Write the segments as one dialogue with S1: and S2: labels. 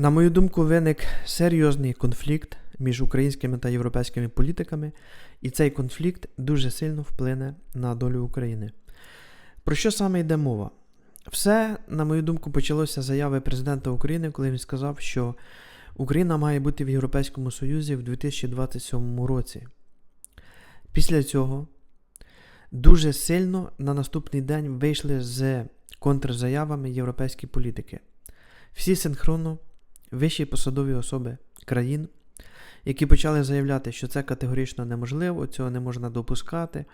S1: На мою думку, виник серйозний конфлікт між українськими та європейськими політиками, і цей конфлікт дуже сильно вплине на долю України. Про що саме йде мова? Все, на мою думку, почалося з заяви президента України, коли він сказав, що Україна має бути в Європейському Союзі в 2027 році. Після цього дуже сильно на наступний день вийшли з контрзаявами європейські політики. Всі синхронно вищі посадові особи країн, які почали заявляти, що це категорично неможливо, цього не можна допускати.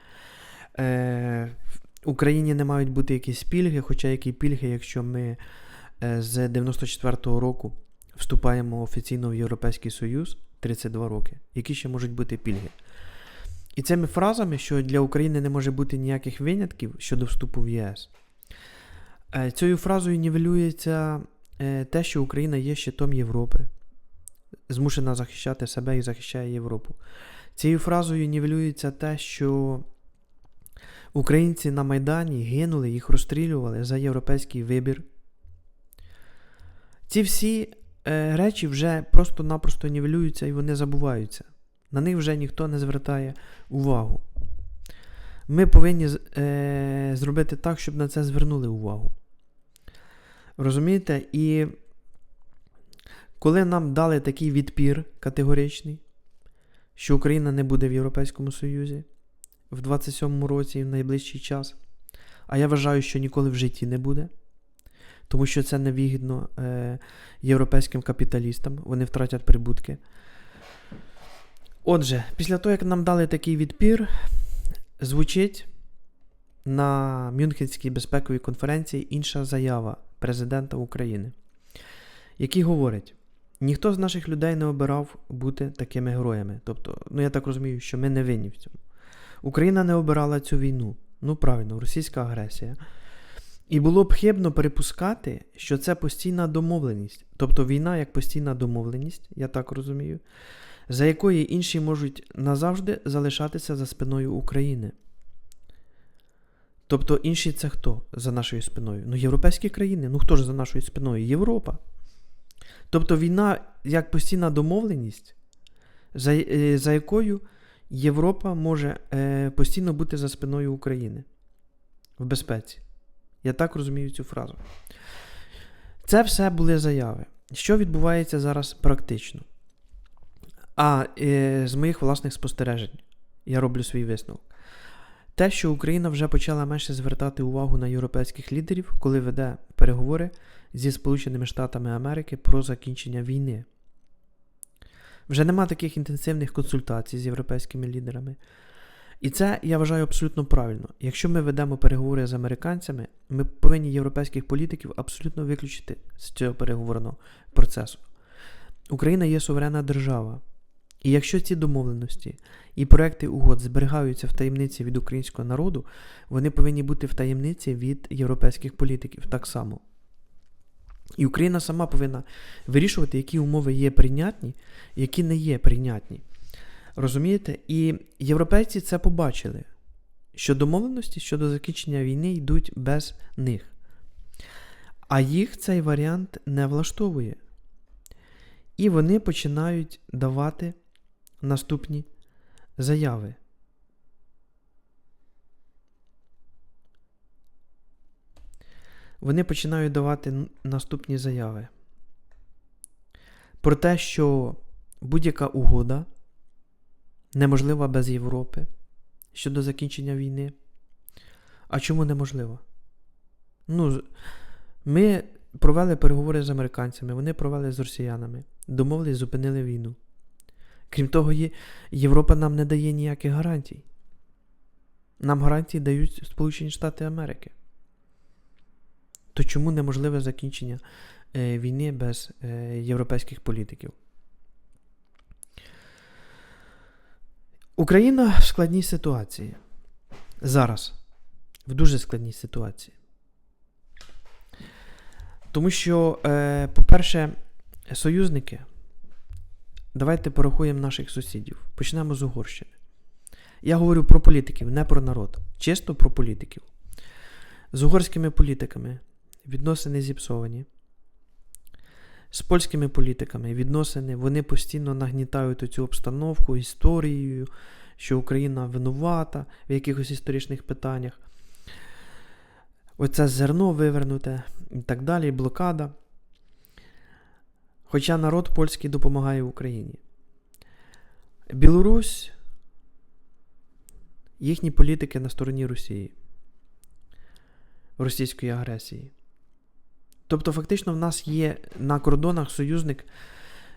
S1: Е, в Україні не мають бути якісь пільги, хоча які пільги, якщо ми е, з 94-го року вступаємо офіційно в Європейський Союз 32 роки, які ще можуть бути пільги. І цими фразами, що для України не може бути ніяких винятків щодо вступу в ЄС, е, цією фразою нівелюється те, що Україна є щитом Європи, змушена захищати себе і захищає Європу. Цією фразою нівелюється те, що українці на Майдані гинули, їх розстрілювали за європейський вибір. Ці всі е, речі вже просто-напросто нівелюються і вони забуваються. На них вже ніхто не звертає увагу. Ми повинні е, зробити так, щоб на це звернули увагу. Розумієте? І коли нам дали такий відпір категоричний, що Україна не буде в Європейському Союзі в 27-му році і в найближчий час, а я вважаю, що ніколи в житті не буде, тому що це невигідно е, європейським капіталістам, вони втратять прибутки. Отже, після того, як нам дали такий відпір, звучить на Мюнхенській безпековій конференції інша заява президента України, який говорить: ніхто з наших людей не обирав бути такими героями. Тобто, ну я так розумію, що ми не винні в цьому. Україна не обирала цю війну. Ну, правильно, російська агресія. І було б хибно перепускати, що це постійна домовленість. Тобто війна як постійна домовленість, я так розумію, за якої інші можуть назавжди залишатися за спиною України. Тобто інші це хто за нашою спиною? Ну, європейські країни. Ну хто ж за нашою спиною? Європа. Тобто війна як постійна домовленість, за, е, за якою Європа може е, постійно бути за спиною України в безпеці. Я так розумію цю фразу. Це все були заяви. Що відбувається зараз практично? А е, з моїх власних спостережень я роблю свій висновок. Те, що Україна вже почала менше звертати увагу на європейських лідерів, коли веде переговори зі Сполученими Штатами Америки про закінчення війни. Вже нема таких інтенсивних консультацій з європейськими лідерами. І це я вважаю абсолютно правильно. Якщо ми ведемо переговори з американцями, ми повинні європейських політиків абсолютно виключити з цього переговорного процесу. Україна є суверенна держава. І якщо ці домовленості і проекти угод зберігаються в таємниці від українського народу, вони повинні бути в таємниці від європейських політиків так само. І Україна сама повинна вирішувати, які умови є прийнятні, які не є прийнятні. Розумієте? І європейці це побачили, що домовленості щодо закінчення війни йдуть без них. А їх цей варіант не влаштовує. І вони починають давати наступні заяви. Вони починають давати наступні заяви. Про те, що будь-яка угода неможлива без Європи щодо закінчення війни. А чому неможлива? Ну, ми провели переговори з американцями, вони провели з росіянами, домовились, зупинили війну. Крім того, Європа нам не дає ніяких гарантій. Нам гарантії дають Сполучені Штати Америки. То чому неможливе закінчення е, війни без е, європейських політиків? Україна в складній ситуації. Зараз. В дуже складній ситуації. Тому що, е, по-перше, союзники. Давайте порахуємо наших сусідів. Почнемо з Угорщини. Я говорю про політиків, не про народ. Чисто про політиків. З угорськими політиками відносини зіпсовані. з польськими політиками відносини, вони постійно нагнітають цю обстановку історією, що Україна винувата в якихось історичних питаннях. Оце зерно вивернуте і так далі, блокада. Хоча народ польський допомагає Україні. Білорусь, їхні політики на стороні Росії, російської агресії. Тобто, фактично, в нас є на кордонах союзник,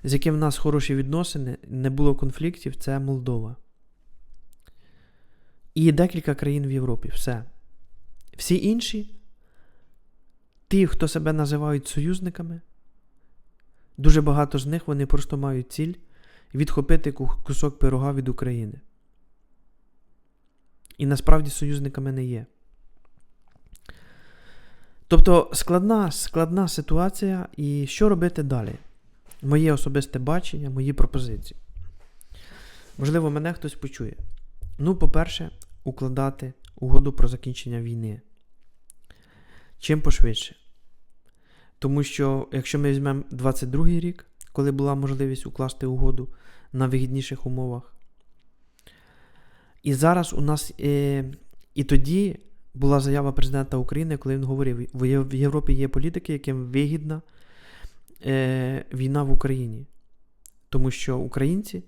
S1: з яким в нас хороші відносини, не було конфліктів, це Молдова. І декілька країн в Європі. Все. Всі інші, ті, хто себе називають союзниками, дуже багато з них вони просто мають ціль відхопити кусок пирога від України. І насправді союзниками не є. Тобто складна, складна ситуація, і що робити далі? Моє особисте бачення, мої пропозиції. Можливо, мене хтось почує. Ну, по-перше, укладати угоду про закінчення війни. Чим пошвидше. Тому що, якщо ми візьмемо 22-й рік, коли була можливість укласти угоду на вигідніших умовах, і зараз у нас е, і тоді була заява президента України, коли він говорив, в Європі є політики, яким вигідна е, війна в Україні. Тому що українці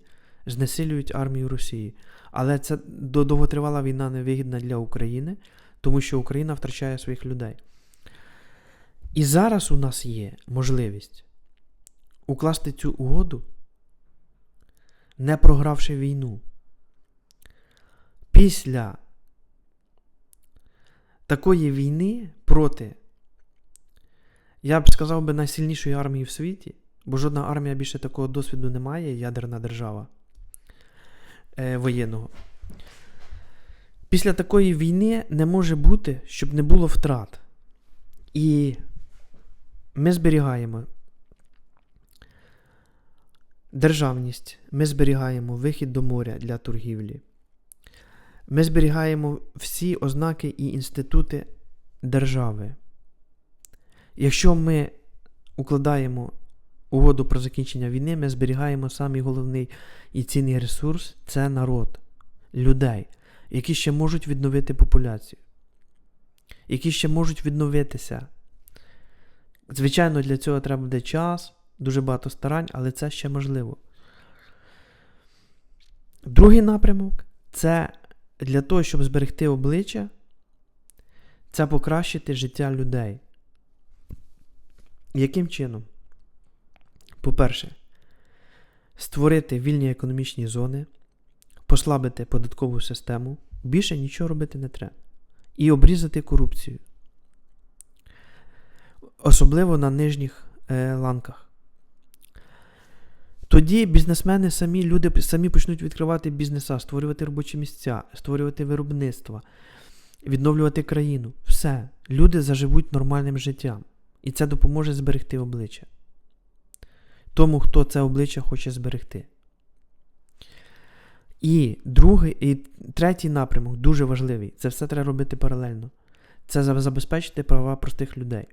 S1: знесилюють армію Росії. Але це довготривала війна невигідна для України, тому що Україна втрачає своїх людей. І зараз у нас є можливість укласти цю угоду, не програвши війну. Після такої війни проти, я б сказав би, найсильнішої армії в світі, бо жодна армія більше такого досвіду не має, ядерна держава е, воєнного. Після такої війни не може бути, щоб не було втрат. І ми зберігаємо державність, ми зберігаємо вихід до моря для торгівлі. Ми зберігаємо всі ознаки і інститути держави. Якщо ми укладаємо угоду про закінчення війни, ми зберігаємо самий головний і цінний ресурс це народ, людей, які ще можуть відновити популяцію, які ще можуть відновитися. Звичайно, для цього треба буде час, дуже багато старань, але це ще можливо. Другий напрямок це для того, щоб зберегти обличчя, це покращити життя людей. Яким чином? По-перше, створити вільні економічні зони, послабити податкову систему, більше нічого робити не треба. І обрізати корупцію. Особливо на нижніх е, ланках. Тоді бізнесмени самі люди самі почнуть відкривати бізнеса, створювати робочі місця, створювати виробництва, відновлювати країну. Все. Люди заживуть нормальним життям. І це допоможе зберегти обличчя. Тому, хто це обличчя хоче зберегти. І другий, і третій напрямок дуже важливий. Це все треба робити паралельно. Це забезпечити права простих людей.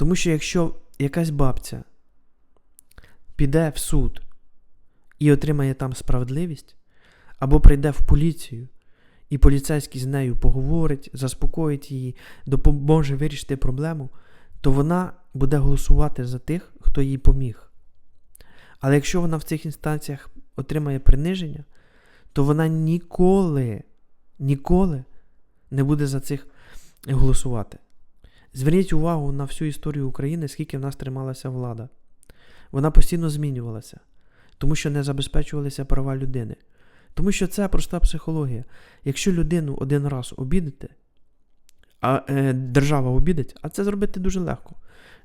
S1: Тому що якщо якась бабця піде в суд і отримає там справедливість, або прийде в поліцію, і поліцейський з нею поговорить, заспокоїть її, допоможе вирішити проблему, то вона буде голосувати за тих, хто їй поміг. Але якщо вона в цих інстанціях отримає приниження, то вона ніколи, ніколи не буде за цих голосувати. Зверніть увагу на всю історію України, скільки в нас трималася влада. Вона постійно змінювалася, тому що не забезпечувалися права людини. Тому що це проста психологія. Якщо людину один раз обідете, а е, держава обідить, а це зробити дуже легко.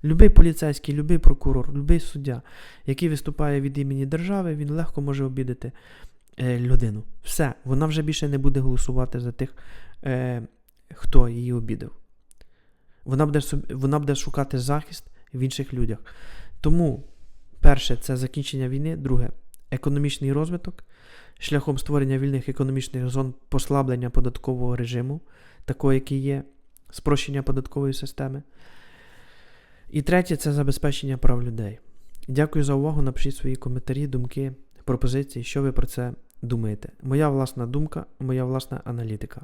S1: Любий поліцейський, любий прокурор, любий суддя, який виступає від імені держави, він легко може обідати е, людину. Все, вона вже більше не буде голосувати за тих, е, хто її обідав. Вона буде, вона буде шукати захист в інших людях. Тому. Перше це закінчення війни, друге економічний розвиток, шляхом створення вільних економічних зон послаблення податкового режиму, такого, який є, спрощення податкової системи. І третє це забезпечення прав людей. Дякую за увагу. Напишіть свої коментарі, думки, пропозиції, що ви про це думаєте. Моя власна думка, моя власна аналітика.